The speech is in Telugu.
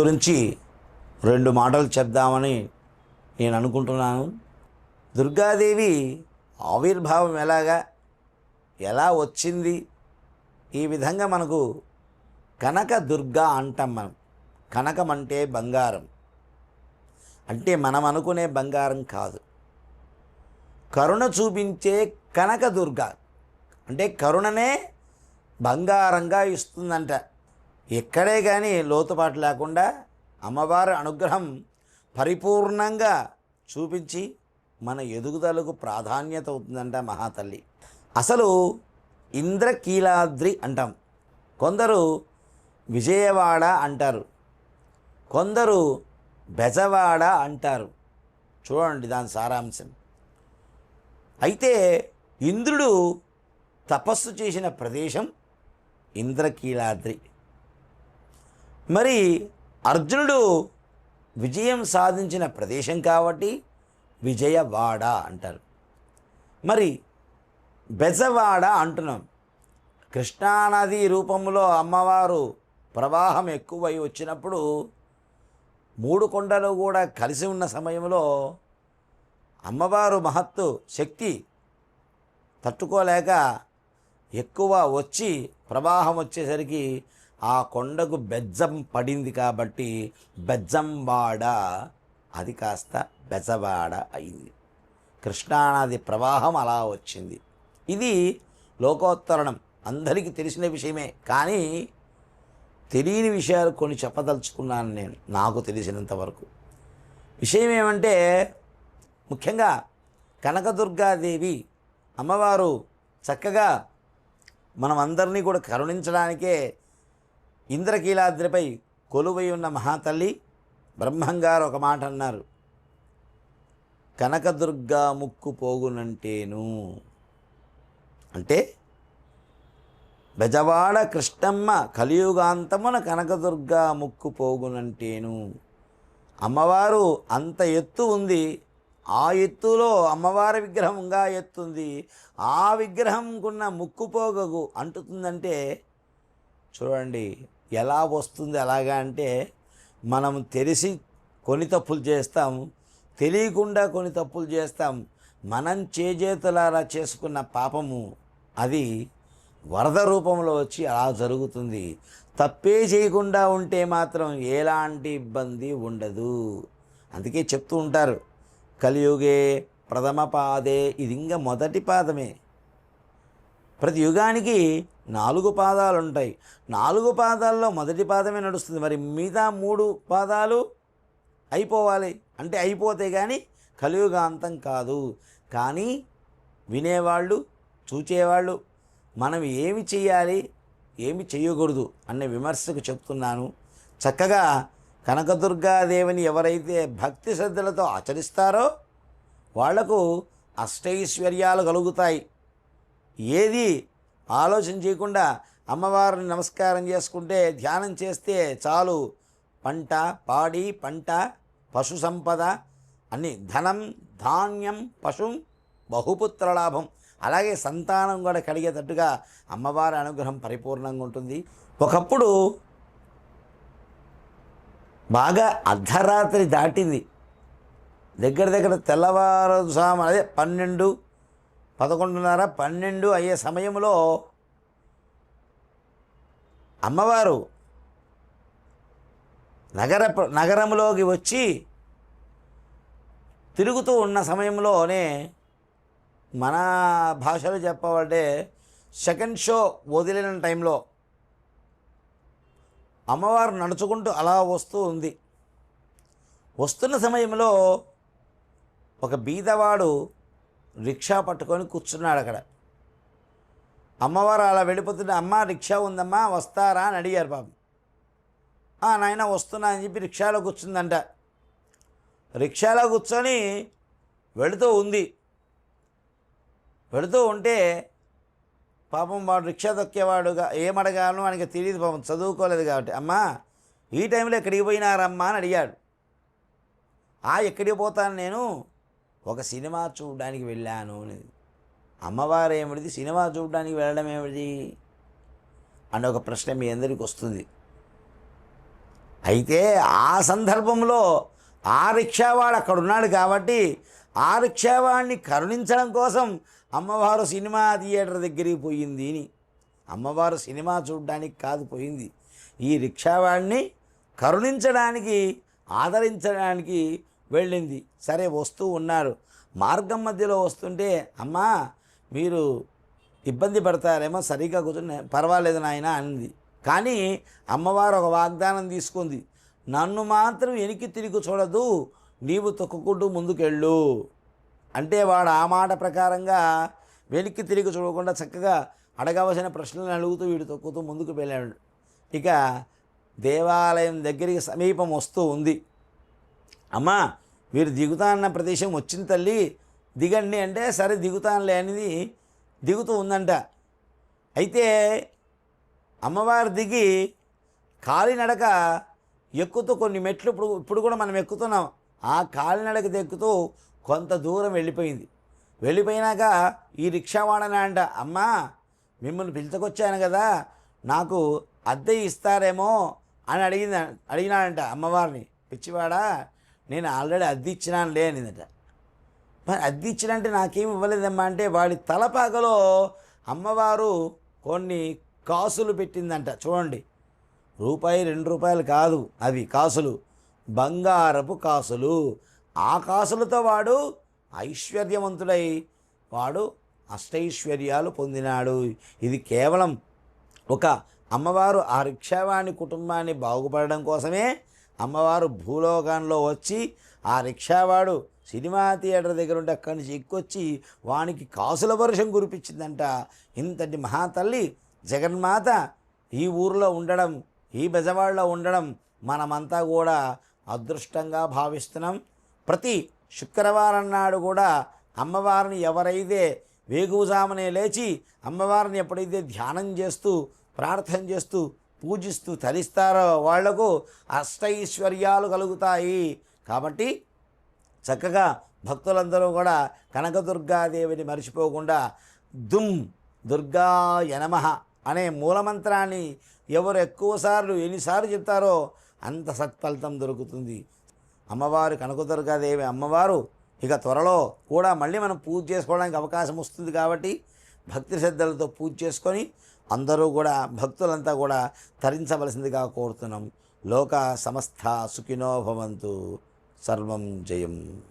గురించి రెండు మాటలు చెప్దామని నేను అనుకుంటున్నాను. దుర్గాదేవి ఆవిర్భావం ఎలాగా ఎలా వచ్చింది? ఈ విధంగా మనకు కనక దుర్గా అంటాం మనం. కనకం అంటే బంగారం. అంటే మనం అనుకునే బంగారం కాదు. కరుణ చూపించే కనక దుర్గ. అంటే కరుణనే బంగారంగా ఇస్తుందంట. ఎక్కడే కానీ లోతుపాటు లేకుండా అమ్మవారి అనుగ్రహం పరిపూర్ణంగా చూపించి మన ఎదుగుదలకు ప్రాధాన్యత అవుతుందంట మహాతల్లి. అసలు ఇంద్రకీలాద్రి అంటాం. కొందరు విజయవాడ అంటారు. కొందరు బెజవాడ అంటారు. చూడండి దాని సారాంశం. అయితే ఇంద్రుడు తపస్సు చేసిన ప్రదేశం ఇంద్రకీలాద్రి. మరి అర్జునుడు విజయం సాధించిన ప్రదేశం కాబట్టి విజయవాడ అంటారు. మరి బెజవాడ అంటున్నాం. కృష్ణానది రూపంలో అమ్మవారు ప్రవాహం ఎక్కువై వచ్చినప్పుడు మూడు కొండలు కూడా కలిసి ఉన్న సమయంలో అమ్మవారు మహత్తు శక్తి తట్టుకోలేక ఎక్కువ వచ్చి ప్రవాహం వచ్చేసరికి ఆ కొండకు బెజ్జం పడింది కాబట్టి బెజ్జంవాడ అది కాస్త బెజవాడ అయింది. కృష్ణానది ప్రవాహం అలా వచ్చింది. ఇది లోకోత్తరణం. అందరికీ తెలిసిన విషయమే. కానీ తెలియని విషయాలు కొన్ని చెప్పదలుచుకున్నాను నేను నాకు తెలిసినంత వరకు. విషయం ఏమంటే ముఖ్యంగా కనకదుర్గాదేవి అమ్మవారు చక్కగా మనం అందరినీ కూడా కరుణించడానికే ఇంద్రకీలాద్రిపై కొలువై ఉన్న మహాతల్లి బ్రహ్మంగారు ఒక మాట అన్నారు. కనకదుర్గా ముక్కు పోగునంటేను. అంటే బెజవాడ కృష్ణమ్మ కలియుగాంతమున కనకదుర్గా ముక్కు పోగునంటేను. అమ్మవారు అంత ఎత్తు ఉంది. ఆ ఎత్తులో అమ్మవారి విగ్రహం ఇంకా ఎత్తుంది. ఆ విగ్రహంకున్న ముక్కుపోగకు అంటుతుందంటే చూడండి ఎలా వస్తుంది ఎలాగా అంటే మనం తెలిసి కొన్ని తప్పులు చేస్తాం తెలియకుండా కొన్ని తప్పులు చేస్తాం మనం చేజేతులారా చేసుకున్న పాపము అది వరద రూపంలో వచ్చి అలా జరుగుతుంది. తప్పే చేయకుండా ఉంటే మాత్రం ఎలాంటి ఇబ్బంది ఉండదు. అందుకే చెప్తూ ఉంటారు కలియుగే ప్రథమ పాదే ఇది ఇంకా మొదటి పాదమే. ప్రతి యుగానికి నాలుగు పాదాలు ఉంటాయి నాలుగు పాదాల్లో మొదటి పాదమే నడుస్తుంది. మరి మిగతా మూడు పాదాలు అయిపోవాలి. అంటే అయిపోతే కానీ కలియుగాంతం కాదు. కానీ వినేవాళ్ళు చూచేవాళ్ళు మనం ఏమి చేయాలి ఏమి చేయకూడదు అనే విమర్శకు చెప్తున్నాను. చక్కగా కనకదుర్గాదేవిని ఎవరైతే భక్తి శ్రద్ధలతో ఆచరిస్తారో వాళ్ళకు అష్టైశ్వర్యాలు కలుగుతాయి. ఏది ఆలోచన చేయకుండా అమ్మవారిని నమస్కారం చేసుకుంటే ధ్యానం చేస్తే చాలు. పంట పాడి పంట పశు సంపద అన్ని ధనం ధాన్యం పశుం బహుపుత్ర లాభం. అలాగే సంతానం కూడా కలిగేటట్టుగా అమ్మవారి అనుగ్రహం పరిపూర్ణంగా ఉంటుంది. ఒకప్పుడు బాగా అర్ధరాత్రి దాటింది. దగ్గర దగ్గర తెల్లవారుజాము అదే పన్నెండు పదకొండున్నర పన్నెండు అయ్యే సమయంలో అమ్మవారు నగర నగరంలోకి వచ్చి తిరుగుతూ ఉన్న సమయంలోనే మన భాషలో చెప్పాలంటే సెకండ్ షో వదిలిన టైంలో అమ్మవారు నడుచుకుంటూ అలా వస్తూ ఉంది. వస్తున్న సమయంలో ఒక బీదవాడు రిక్షా పట్టుకొని కూర్చున్నాడు అక్కడ. అమ్మవారు అలా వెళ్ళిపోతుంటే అమ్మ రిక్షా ఉందమ్మా వస్తారా? అని అడిగారు పాపం. "ఆ, నాయన వస్తున్నా అని చెప్పి రిక్షాలో కూర్చుందంట. రిక్షాలో కూర్చొని వెళుతూ ఉంది. వెళుతూ ఉంటే పాపం వాడు రిక్షా తొక్కేవాడుగా ఏమడగాను ఆయనకి తెలియదు పాపం చదువుకోలేదు కాబట్టి. అమ్మా ఈ టైంలో ఎక్కడికి పోయినారమ్మా అని అడిగాడు. ఆ ఎక్కడికి పోతాను నేను? ఒక సినిమా చూడడానికి వెళ్ళాను. అని అమ్మవారు ఏమిటిది సినిమా చూడడానికి వెళ్ళడం ఏమిటి అనే ఒక ప్రశ్న మీ అందరికి వస్తుంది. అయితే ఆ సందర్భంలో ఆ రిక్షావాడు అక్కడ ఉన్నాడు కాబట్టి ఆ రిక్షావాడిని కరుణించడం కోసం అమ్మవారు సినిమా థియేటర్ దగ్గరికి పోయింది అని. అమ్మవారు సినిమా చూడడానికి కాదు పోయింది. ఈ రిక్షావాడిని కరుణించడానికి ఆదరించడానికి వెళ్ళింది. సరే వస్తూ ఉన్నారు. మార్గం మధ్యలో వస్తుంటే అమ్మా మీరు ఇబ్బంది పడతారేమో సరిగ్గా కూర్చుని పర్వాలేదు నాయన అనింది కానీ అమ్మవారు ఒక వాగ్దానం తీసుకుంది. నన్ను మాత్రం వెనక్కి తిరిగి చూడదు నీవు తొక్కుకుంటూ ముందుకెళ్ళు. అంటే వాడు ఆ మాట ప్రకారంగా వెనక్కి తిరిగి చూడకుండా చక్కగా అడగవలసిన ప్రశ్నలను అడుగుతూ వీడు తొక్కుతూ ముందుకు వెళ్ళాడు. ఇక దేవాలయం దగ్గరికి సమీపం వస్తూ ఉంది. అమ్మా మీరు దిగుతా అన్న ప్రదేశం వచ్చింది తల్లి. దిగండి అంటే సరే దిగుతానులే అనేది దిగుతూ ఉందంట. అయితే అమ్మవారు దిగి కాలినడక ఎక్కుతూ కొన్ని మెట్లు ఇప్పుడు ఇప్పుడు కూడా మనం ఎక్కుతున్నాం. ఆ కాలినడక దెక్కుతూ కొంత దూరం వెళ్ళిపోయింది. వెళ్ళిపోయినాక ఈ రిక్షావాడన అంట అమ్మా మిమ్మల్ని పిలుచుకొచ్చాను కదా నాకు అద్దె ఇస్తారేమో అని అడిగింది అడిగినాడంట అమ్మవారిని. పిచ్చివాడా నేను ఆల్రెడీ అద్దె ఇచ్చినాను లేనిదట మరి అద్దె ఇచ్చినంటే నాకేం ఇవ్వలేదమ్మా అంటే వాడి తలపాకలో అమ్మవారు కొన్ని కాసులు పెట్టిందంట. చూడండి. రూపాయి రెండు రూపాయలు కాదు అవి కాసులు. బంగారపు కాసులు. ఆ కాసులతో వాడు ఐశ్వర్యవంతుడై వాడు అష్టైశ్వర్యాలు పొందినాడు. ఇది కేవలం ఒక అమ్మవారు ఆ రిక్షావాణి కుటుంబాన్ని బాగుపడడం కోసమే అమ్మవారు భూలోకంలో వచ్చి ఆ రిక్షావాడు సినిమా థియేటర్ దగ్గర ఉంటే అక్కడి నుంచి ఎక్కువచ్చి వానికి కాసుల వర్షం కురిపించిందంట. ఇంతటి మహాతల్లి జగన్మాత ఈ ఊరిలో ఉండడం ఈ బెజవాడలో ఉండడం మనమంతా కూడా అదృష్టంగా భావిస్తున్నాం. ప్రతి శుక్రవారం నాడు కూడా అమ్మవారిని ఎవరైతే వేగుజామునే లేచి అమ్మవారిని ఎప్పుడైతే ధ్యానం చేస్తూ ప్రార్థన చేస్తూ పూజిస్తూ తరిస్తారో వాళ్ళకు అష్టైశ్వర్యాలు కలుగుతాయి. కాబట్టి చక్కగా భక్తులందరూ కూడా కనకదుర్గాదేవిని మర్చిపోకుండా దుమ్ దుర్గా యనమః అనే మూలమంత్రాన్ని ఎవరు ఎక్కువసార్లు ఎన్నిసార్లు చెప్తారో అంత సత్ఫలితం దొరుకుతుంది. అమ్మవారు కనకదుర్గాదేవి అమ్మవారు ఇక త్వరలో కూడా మళ్ళీ మనం పూజ చేసుకోవడానికి అవకాశం వస్తుంది కాబట్టి భక్తి శ్రద్ధలతో పూజ చేసుకొని అందరూ కూడా భక్తులంతా కూడా తరించవలసిందిగా కోరుతున్నాం. లోక సమస్త సుఖినో భవంతు. సర్వం జయం.